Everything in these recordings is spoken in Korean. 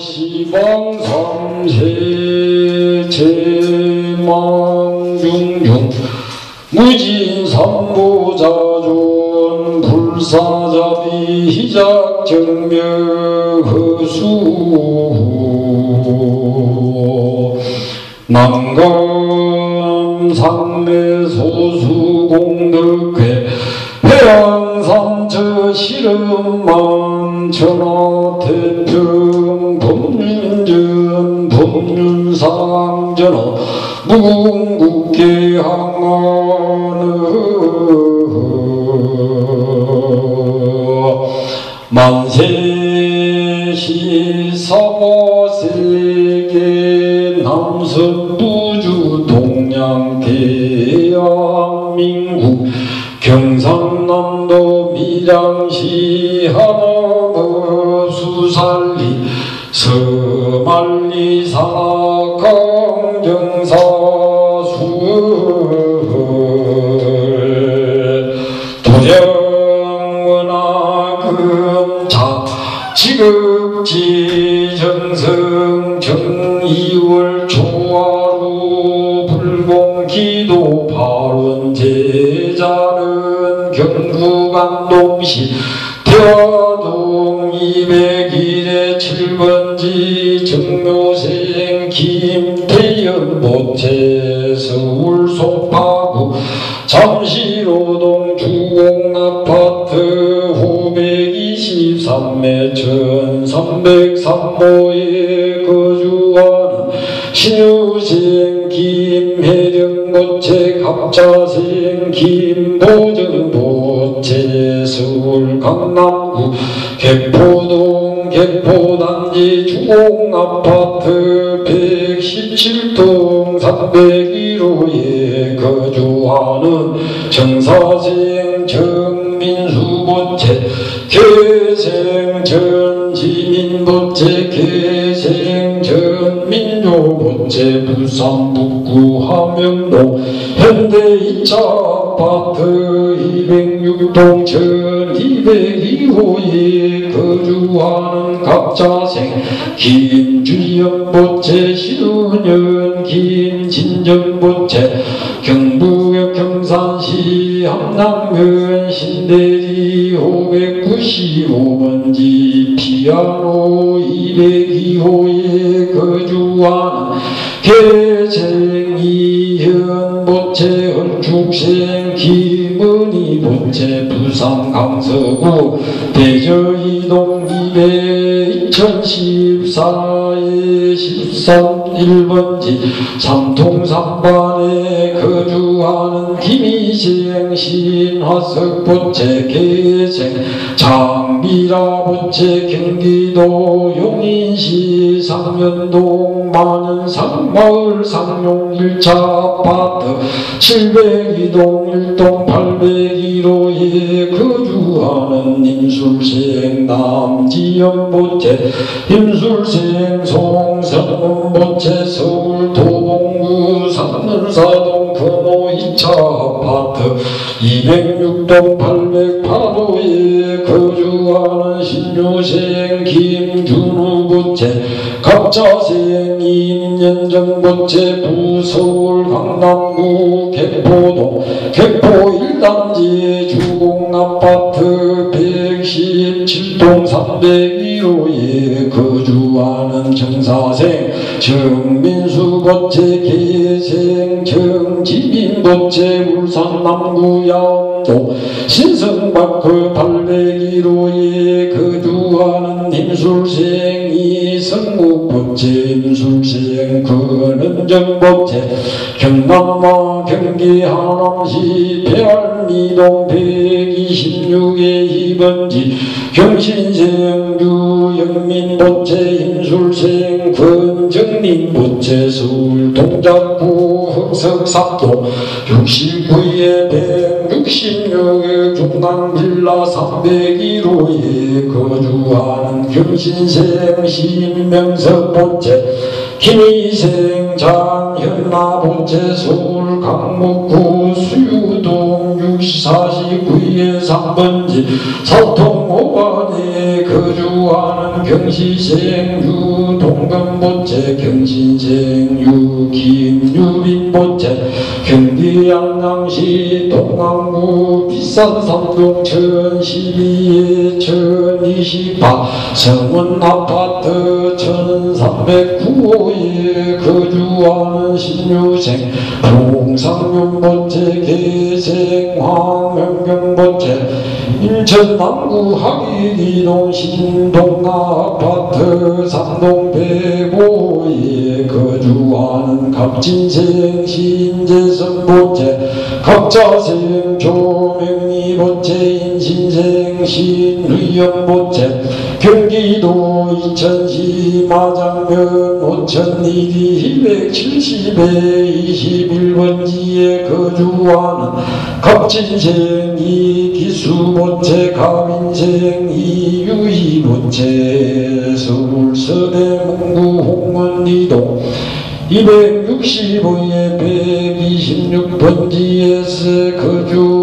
시방삼세 제망중중 무진삼보자존 불사자비 희작정명허수 남강 산매소수공덕회 해양삼처 실음만 천하태평 법륜전 법륜상전어 무궁국계 항안의 만세 시 사세계 남서부주 동양 대한민국 경상남도 밀양시 하나 정이월 초하루 불공기도 발원 제자는 경구간동시 태화동 201의 7번지 정묘생 김태연 모태 서울 송파구 잠시로동 주공아파트 후 123매 1303호에 거주하는 신유생 김혜령 모체 갑자생 김보정 모체 서울 강남구 개포동 개포단지 주공아파트 117동 301호에 거주하는 정사생 정민수 모체 개생 전지민 모체 개생 전 민조 모체 부산 북구 함영동 현대 2차 아파트 206동 전 202호에 거주하는 각자생 김주영 모체 신은현 김진정 모체 경북의 경산시 함남면 신대리 595번지 피아노 202호에 거주하는 개생 이현 모체 헐죽생 김은희 모체 부산 강서구 대저이동 200 2014에 13 1번지 삼통삼반에 거주하는 김희생 신화석 보채 개생 장미라 보채 경기도 용인시 상면동 만연산 마을 상용 1차 아파트 702동 1동 801호에 거주하는 임술생 남지연 보채 임술생 송성문 보채 서울 도봉구 산늘사동 금호 2차 아파트 206동 808호에 거주하는 신유생 김준우 보채 갑자생 임연정 보채 부서울 강남구 개포동 개포 1단지 주공아파트 117동 301호에 거주하는 정사생 정민수 보채 계생 정지민 보채 울산 남구 양도 신성박크 801호에 거주하는 임술생 이성국 보채 임술생 근은정 보채 경남마 경기 하남시 배알미동 126의 2번지 경신생 유영민 보채 임술생 권정민 보채 서울 동작구 흑석삼동 69의 166의 중남빌라 301호에 거주하는 경신생 보채 김희생 장현나 보채 서울 강목구 수유동 49의 3번지 서통오반에 거주하는 경시생유 동금보채 경신생유 김유빈보채 경기 양양시 동안구 비싼 삼동 천 12에 천28 성원 아파트 천309호에 거주하는 신유생 동상윤보채 계생 황명경보채 인천 남구 하기기동 신동아 아파트 삼동 배보에 거주하는 갑진생 신재선 보채 각자생 조명리 보채 인신생 신의영 보채 경기도 인천시 마장면 5천일이 270에 21번지에 거주하는 갑진생 이 기수본체 가민생 이유희본체 서울서대 문구 홍문리동 265에 126번지에서 거주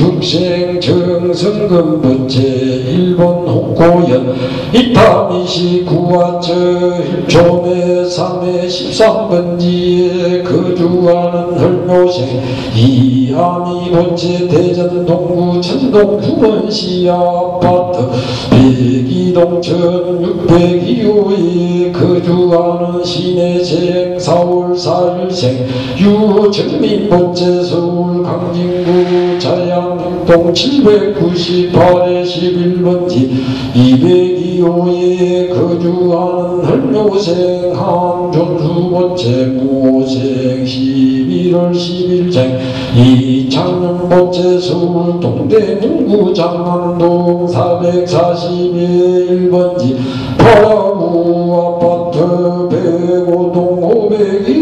개축생 정성금본체 일본 홍고연 이타미시 구화처 일촌에 3에 13번지에 거주하는 헐묘생 이하미 본체 대전 동구 천동 후원시 아파트 백이동 천 602호에 거주하는 신혜생 사월 사일생 유정민 본체 서울 강진구 자양동 798에 11번지 202호에 거주하는 헐묘생 본체 무호생 11월 10일생 이창년 본체 서울 동대 문구 장안동 441번지 8구 아파트 105동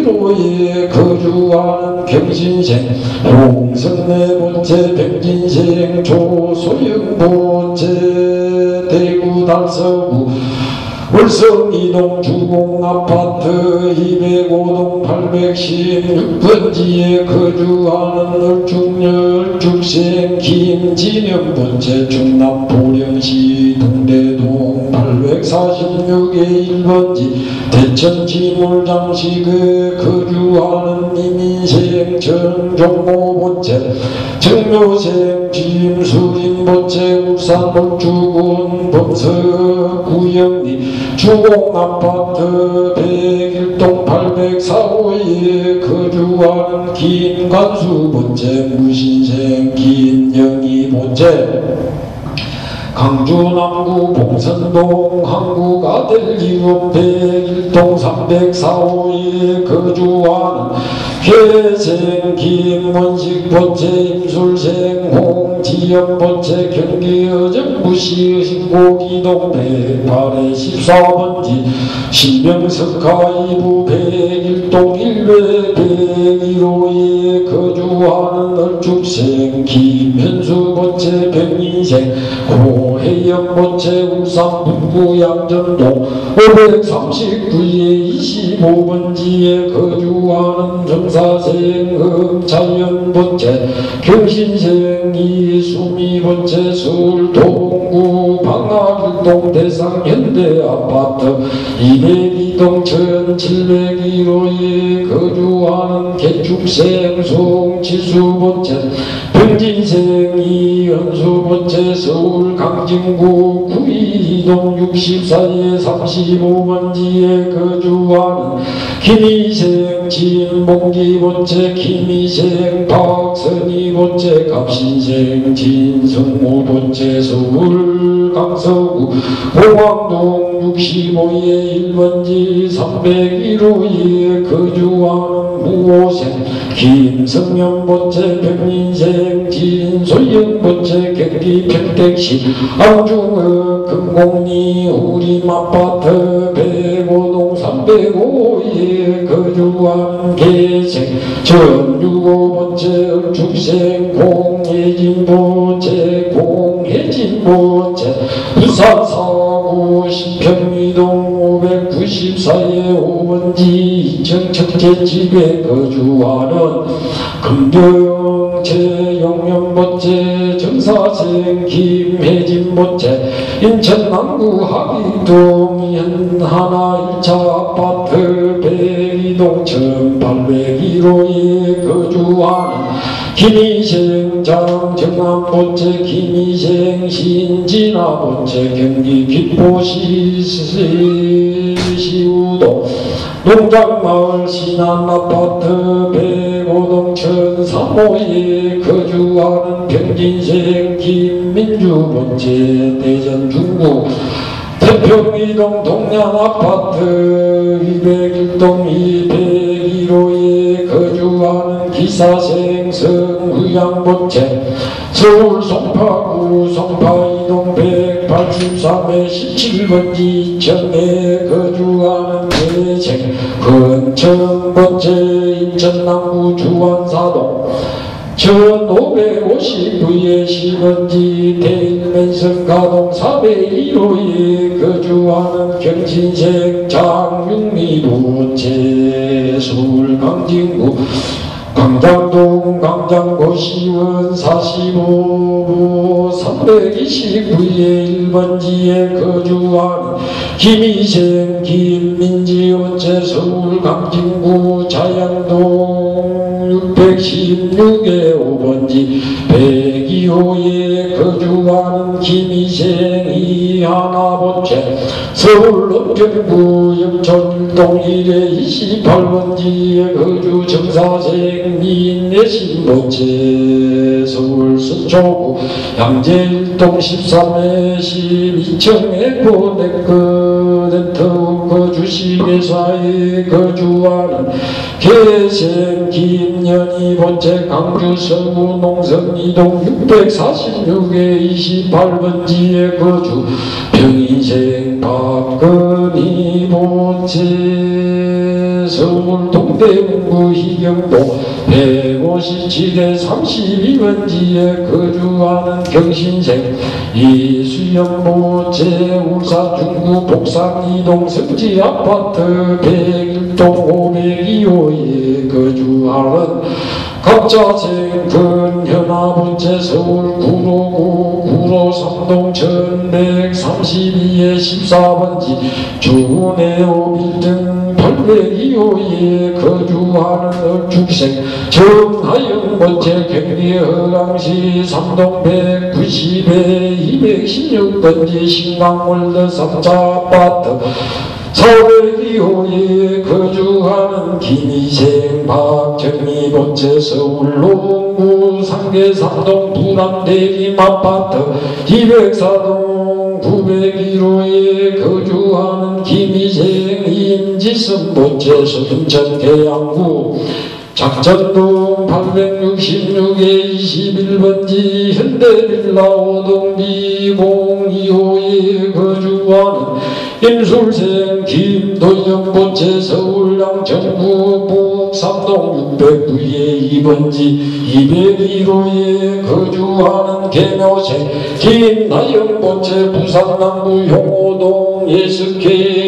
501호에 거주하는 경신생 홍성내 본체 백진생 조소영 본체 대구 달서구 월성 이동 주공 아파트 205동 816번지에 거주하는 얼중열 죽생 김진영 본체 충남 보령시 동대동 846의 1번지 대천 지물장식에 거주하는 이민생 전종모 본체 정묘생 김수린 본체 울산 목주군 범서 구영리 주공아파트 101동 804호에 거주하는 김관수 본체 무신생 김영희 본체 강주 남구 봉선동 한국 아들기업 101동 304호에 거주하는 괴생 김원식 본체 임술생 홍지연 본체 경기 어정부시 신고기동 108에 14번지 신명석가 이부 101동 1회 101호에 거주하는 얼죽생 김현수 본체 백인생 고해영 본체 울산 북구 양전동 539에 25번지에 거주하는 정사생 흠자연 본체 경신생 이 수미 본체 서울 동구 방학일동 대상현대 아파트 202동 1701호에 거주하는 개축생 병진생 이현수 본체 서울 강진구 구이동 64에 35번지에 거주하는 김희생 진봉기 본체 김희생 박선희 본체 갑신생 진성모 본체 서울 강서구 공항동 65에 1번지 301호에 거주하는 무호생 김성현 본체 백민생 진소영 본체 경기 평택시 안중읍 금곡리 우리마파트 105동 305호에 거주한 계생. 전유호 본체 죽생 공예진 본체 공예진 본체 부산 사구 신평리동 594에 5번지 이천 첫째 집에 거주하는 고동체 용연보체 정사생 김혜진 보체 인천 남구 합의동 현하나 일차 아파트 백이동 천팔백일호에 거주하는 김희생 장 정남보체 김희생 신진아보체 경기 김포시 시우동 농장마을 신안아파트 백 사모에 거주하는 병진생 김민주번째 대전 중구 태평이동 동양 아파트 201동 201호에 거주하는 기사생 성의양번째 서울 송파구 송파이동 183에 17번지 청에 거주하는 대생 근천 번째 인천남구 주안사동 1559에 시번지 대일면성 가동 401호에 거주하는 경신생 장육미부제 서울 강진구 강장동 강장고시원 45부 329의 1번지에 거주한 김희생 김민지원체 서울 강진구 자양동 616의 5번지 102호에 거주하는 김희생 이 하나본체 서울 은평구 영천동 1의 28번지에 거주 정사생 민내 신보체 서울 서초구 양재일동 13회 12층에 보내거든터 거주시계사에 거주하는 개생 김연희 본체 강주 서구 농성 이동 646에 28번지에 거주 병인생 박근희 본체 서울 동대문구 희경동 157에 32번지에 거주하는 경신생 이수영 모제 울산 중구 복산이동 성지 아파트 101동 502호에 거주하는 각자생 근현아 번째 서울 구로구 구로 삼동 1132에 14번지 주내오 빌등 802호에 거주하는 얼죽생 정하영 번째 경리 허강시 삼동 190에 216번지 신강월드 삼자 아파트 402호에 거주하는 김희생 박정희 번째 서울 농구 상계삼동 부남대림 아파트 204동 901호에 거주하는 김희생. 임 지선 번째 서둔천 계양구 작전동 866에 21번지 현대빌라 오동비 02호에 거주하는 임술생 김도영 번째 서울 양천구 북삼동 609에 2번지 201호에 거주하는 개묘생 김나영 번째 부산 남구 용호동 예습회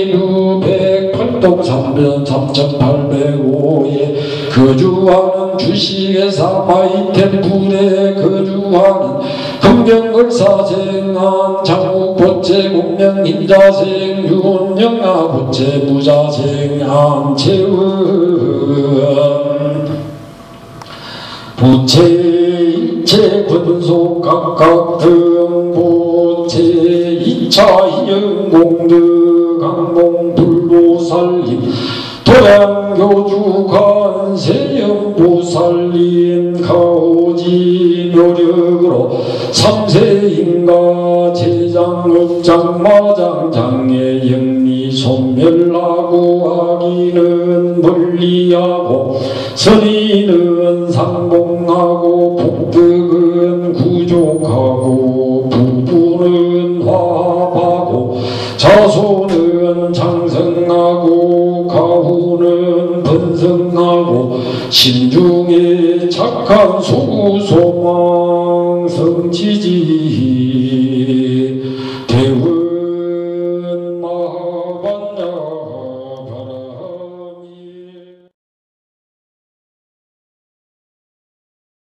608동 3면 3805에 거주하는 주식회사 마이템플에 거주하는 금경을사생한 장국 번째 공명 임자생 윤영아 번째 무자생 안채원. 부채 일체 군속 각각 등보채 이차 주 관세연부 살림 가오지 묘력으로 삼세인가 제장업장 마장장의 영리 소멸하고 악인은 멀리하고 선의는 상봉하고 복덕은 구족하고 신중